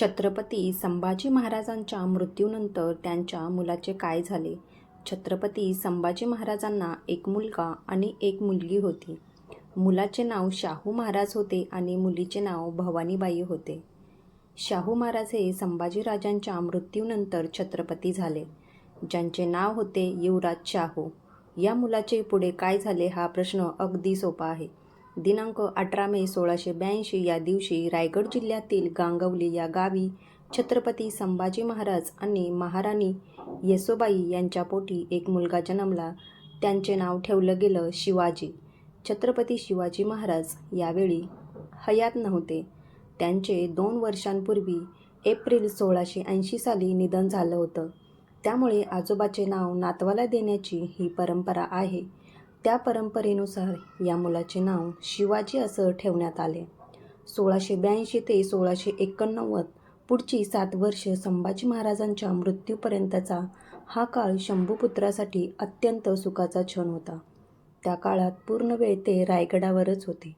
छत्रपती संभाजी महाराजांच्या मृत्यूनंतर त्यांच्या मुलाचे काय झाले? छत्रपती संभाजी महाराजांना एक मुलगा आणि एक मुलगी होती. मुलाचे नाव शाहू महाराज होते आणि मुलीचे नाव भवानीबाई होते. शाहू महाराज हे संभाजीराजांच्या मृत्यूनंतर छत्रपती झाले. ज्यांचे नाव होते युवराज शाहू. या मुलाचे पुढे काय झाले हा प्रश्न अगदी सोपा आहे. दिनांक अठरा मे सोळाशे ब्याऐंशी या दिवशी रायगड जिल्ह्यातील गांगवली या गावी छत्रपती संभाजी महाराज आणि महाराणी येसोबाई यांच्या पोटी एक मुलगा जन्मला. त्यांचे नाव ठेवलं गेलं शिवाजी. छत्रपती शिवाजी महाराज यावेळी हयात नव्हते. त्यांचे दोन वर्षांपूर्वी एप्रिल सोळाशे ऐंशी साली निधन झालं होतं. त्यामुळे आजोबाचे नाव नातवाला देण्याची ही परंपरा आहे. त्या परंपरेनुसार या मुलाचे नाव शिवाजी असं ठेवण्यात आले. सोळाशे ब्याऐंशी ते सोळाशे एकोणनव्वद पुढची सात वर्ष संभाजी महाराजांच्या मृत्यूपर्यंतचा हा काळ शंभूपुत्रासाठी अत्यंत सुखाचा क्षण होता. त्या काळात पूर्ण वेळ ते रायगडावरच होते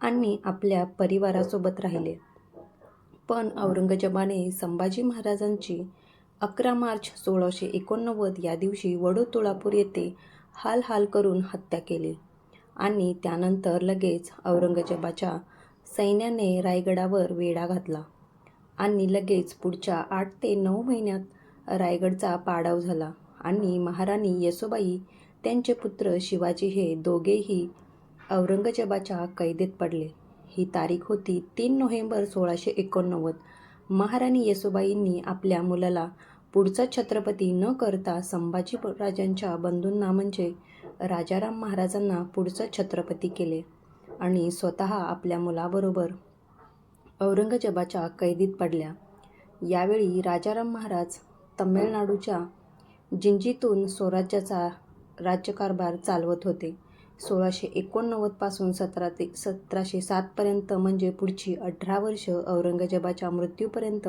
आणि आपल्या परिवारासोबत राहिले. पण औरंगजेबाने संभाजी महाराजांची अकरा मार्च सोळाशे एकोणनव्वद या दिवशी वडोतुळापूर येथे हाल हाल करून हत्या केली आणि त्यानंतर लगेच औरंगजेबाच्या सैन्याने रायगडावर वेढा घातला आणि लगेच पुढच्या आठ ते नऊ महिन्यात रायगडचा पाडाव झाला आणि महाराणी येसोबाई त्यांचे पुत्र शिवाजी हे दोघेही औरंगजेबाच्या कैदेत पडले. ही तारीख होती तीन नोव्हेंबर सोळाशे एकोणनव्वद. महाराणी येसोबाईंनी आपल्या मुलाला पुढचा छत्रपती न करता संभाजी राजांच्या बंधूंना म्हणजे राजाराम महाराजांना पुढचा छत्रपती केले आणि स्वतः आपल्या मुलाबरोबर औरंगजेबाच्या कैदीत पडल्या. यावेळी राजाराम महाराज तमिळनाडूच्या जिंजीतून स्वराज्याचा राज्यकारभार चालवत होते. सोळाशे एकोणनव्वदपासून सतरा ते सतराशे सातपर्यंत म्हणजे पुढची अठरा वर्ष औरंगजेबाच्या मृत्यूपर्यंत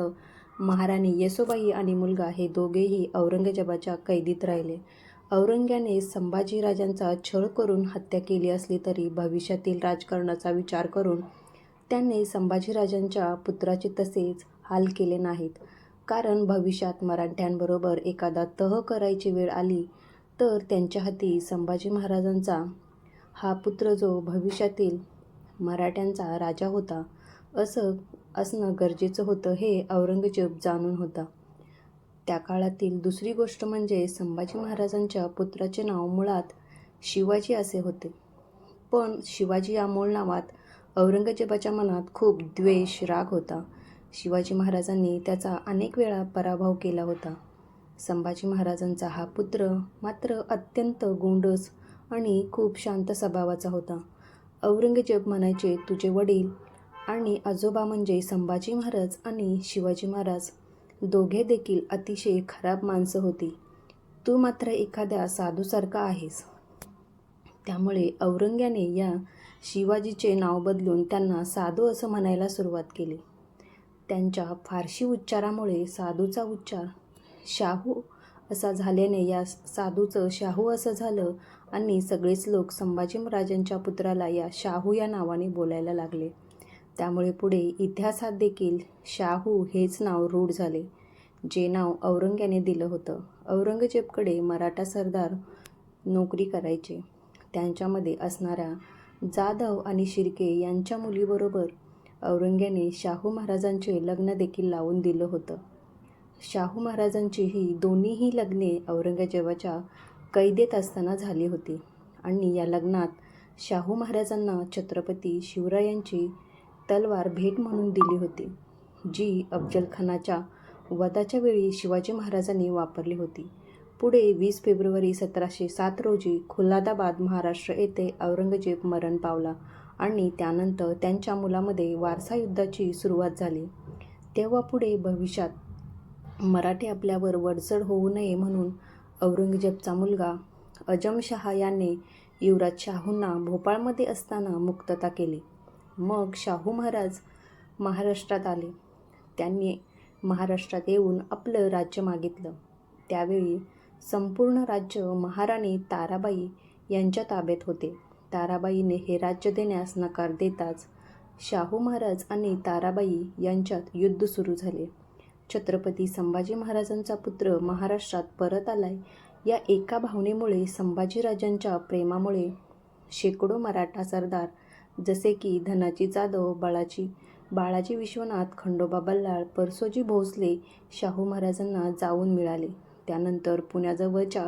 महाराणी येसोबाई आणि मुलगा हे दोघेही औरंगजेबाच्या कैदीत राहिले. औरंग्याने संभाजीराजांचा छळ करून हत्या केली असली तरी भविष्यातील राजकारणाचा विचार करून त्यांनी संभाजीराजांच्या पुत्राचे तसेच हाल केले नाहीत. कारण भविष्यात मराठ्यांबरोबर एखादा तह करायची वेळ आली तर त्यांच्या हाती संभाजी महाराजांचा हा पुत्र जो भविष्यातील मराठ्यांचा राजा होता असं असणं गरजेचं होतं हे औरंगजेब जाणून होता. त्या काळातील दुसरी गोष्ट म्हणजे संभाजी महाराजांच्या पुत्राचे नाव मुळात शिवाजी असे होते. पण शिवाजी या मूळ नावात औरंगजेबाच्या मनात खूप द्वेष राग होता. शिवाजी महाराजांनी त्याचा अनेक वेळा पराभव केला होता. संभाजी महाराजांचा हा पुत्र मात्र अत्यंत गोंडस आणि खूप शांत स्वभावाचा होता. औरंगजेब म्हणायचे तुझे वडील आणि आजोबा म्हणजे संभाजी महाराज आणि शिवाजी महाराज दोघे देखील अतिशय खराब माणसं होती. तू मात्र एखाद्या साधूसारखा आहेस. त्यामुळे औरंग्याने या शिवाजीचे नाव बदलून त्यांना साधू असं म्हणायला सुरुवात केली. त्यांच्या फारशी उच्चारामुळे साधूचा उच्चार शाहू असा झाल्याने या साधूचं शाहू असं झालं आणि सगळेच लोक संभाजी महाराजांच्या पुत्राला या शाहू या नावाने बोलायला लागले. त्यामुळे पुढे इतिहासात देखील शाहू हेच नाव रूढ झाले जे नाव औरंग्याने दिलं होतं. औरंगजेबकडे मराठा सरदार नोकरी करायचे. त्यांच्यामध्ये असणाऱ्या जाधव आणि शिर्के यांच्या मुलीबरोबर औरंग्याने शाहू महाराजांचे लग्न देखील लावून दिलं होतं. शाहू महाराजांची ही दोन्हीही लग्ने औरंगजेबाच्या कैदेत असताना झाली होती आणि या लग्नात शाहू महाराजांना छत्रपती शिवरायांची तलवार भेट म्हणून दिली होती जी अफजलखानाच्या वधाच्या वेळी शिवाजी महाराजांनी वापरली होती. पुढे वीस फेब्रुवारी सतराशे सात रोजी खुल्लादाबाद महाराष्ट्र येथे औरंगजेब मरण पावला आणि त्यानंतर त्यांच्या मुलामध्ये वारसा युद्धाची सुरुवात झाली. तेव्हा पुढे भविष्यात मराठी आपल्यावर वडचड होऊ नये म्हणून औरंगजेबचा मुलगा अजमशहा याने युवराज शाहूंना भोपाळमध्ये असताना मुक्तता केली. मग शाहू महाराज महाराष्ट्रात आले. त्यांनी महाराष्ट्रात येऊन आपलं राज्य मागितलं. त्यावेळी संपूर्ण राज्य महाराणी ताराबाई यांच्या ताब्यात होते. ताराबाईने हे राज्य देण्यास नकार देताच शाहू महाराज आणि ताराबाई यांच्यात युद्ध सुरू झाले. छत्रपती संभाजी महाराजांचा पुत्र महाराष्ट्रात परत आलाय. या एका भावनेमुळे संभाजीराजांच्या प्रेमामुळे शेकडो मराठा सरदार जसे की धनाजी जाधव बाळाजी बाळाजी विश्वनाथ खंडोबा बल्लाळ परसोजी भोसले शाहू महाराजांना जाऊन मिळाले. त्यानंतर पुण्याजवळच्या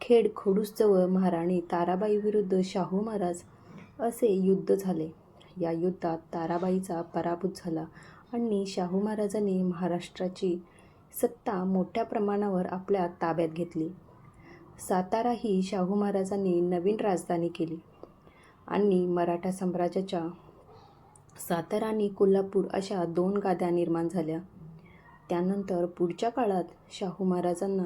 खेड खडूसजवळ महाराणी ताराबाई विरुद्ध शाहू महाराज असे युद्ध झाले. या युद्धात ताराबाईचा पराभूत झाला आणि शाहू महाराजांनी महाराष्ट्राची सत्ता मोठ्या प्रमाणावर आपल्या ताब्यात घेतली. सातारा ही शाहू महाराजांनी नवीन राजधानी केली. आणि मराठा साम्राज्याच्या सातारा आणि कोल्हापूर अशा दोन गाद्या निर्माण झाल्या. त्यानंतर पुढच्या काळात शाहू महाराजांना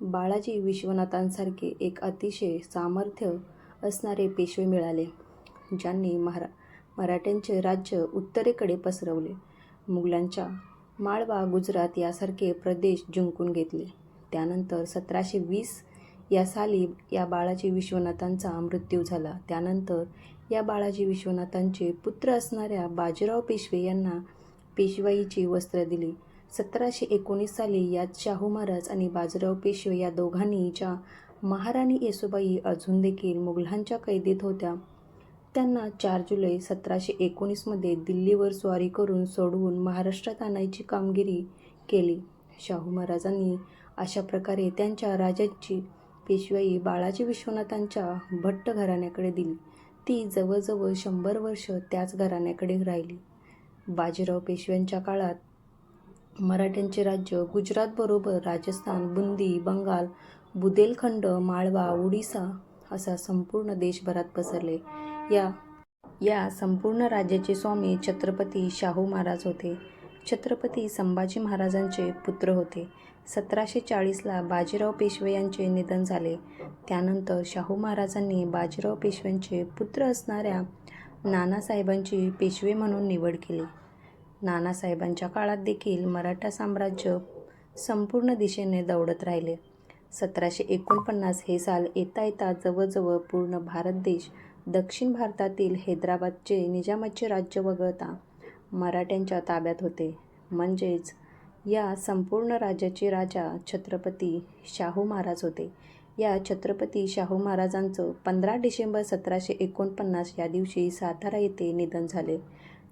बाळाजी विश्वनाथांसारखे एक अतिशय सामर्थ्य असणारे पेशवे मिळाले ज्यांनी महारा मराठ्यांचे राज्य उत्तरेकडे पसरवले. मुघलांच्या माळवा गुजरात यासारखे प्रदेश जिंकून घेतले. त्यानंतर सतराशे वीस या साली या बाळाजी विश्वनाथांचा मृत्यू झाला. त्यानंतर या बाळाजी विश्वनाथांचे पुत्र असणाऱ्या बाजीराव पेशवे यांना पेशवाईची वस्त्र दिली. सतराशे एकोणीस साली यात शाहू महाराज आणि बाजीराव पेशवे या दोघांनी ज्या महाराणी येसुबाई अजून देखील मुघलांच्या कैदेत होत्या. त्यांना चार जुलै सतराशे एकोणीसमध्ये दिल्लीवर स्वारी करून सोडवून महाराष्ट्रात आणायची कामगिरी केली. शाहू महाराजांनी अशा प्रकारे त्यांच्या राजाची पेशवाई बाळाजी विश्वनाथांच्या भट्ट घराण्याकडे दिली. ती जवळजवळ शंभर वर्ष त्याच घराण्याकडे राहिली. बाजीराव पेशव्यांच्या काळात मराठ्यांचे राज्य गुजरातबरोबर राजस्थान बुंदी बंगाल बुदेलखंड माळवा ओडिसा असा संपूर्ण देशभरात पसरले. या या संपूर्ण राज्याचे स्वामी छत्रपती शाहू महाराज होते. छत्रपती संभाजी महाराजांचे पुत्र होते. सतराशे चाळीसला बाजीराव पेशवे यांचे निधन झाले. त्यानंतर शाहू महाराजांनी बाजीराव पेशव्यांचे पुत्र असणाऱ्या नानासाहेबांची पेशवे म्हणून निवड केली. नानासाहेबांच्या काळात देखील मराठा साम्राज्य संपूर्ण दिशेने दौडत राहिले. सतराशे एकोणपन्नास हे साल येता येता जवळजवळ पूर्ण भारत देश दक्षिण भारतातील हैदराबादचे निजामाचे राज्य वगळता मराठ्यांच्या ताब्यात होते. म्हणजेच या संपूर्ण राज्याचे राजा छत्रपती शाहू महाराज होते. या छत्रपती शाहू महाराजांचं पंधरा डिसेंबर सतराशे एकोणपन्नास या दिवशी सातारा येथे निधन झाले.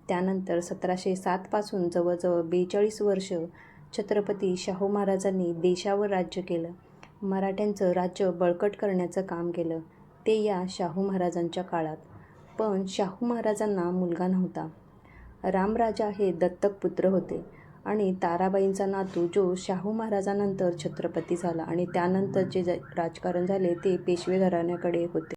त्यानंतर सतराशे सातपासून जवळजवळ बेचाळीस वर्ष छत्रपती शाहू महाराजांनी देशावर राज्य केलं. मराठ्यांचं राज्य बळकट करण्याचं काम केलं. ते या शाहू महाराजांच्या काळात. पण शाहू महाराजांना मुलगा नव्हता. रामराजा हे दत्तक पुत्र होते. आणि ताराबाईंचा नातू जो शाहू महाराजानंतर छत्रपती झाला आणि त्यानंतर जे ज- राजकारण झाले ते पेशवे घराण्याकडे होते.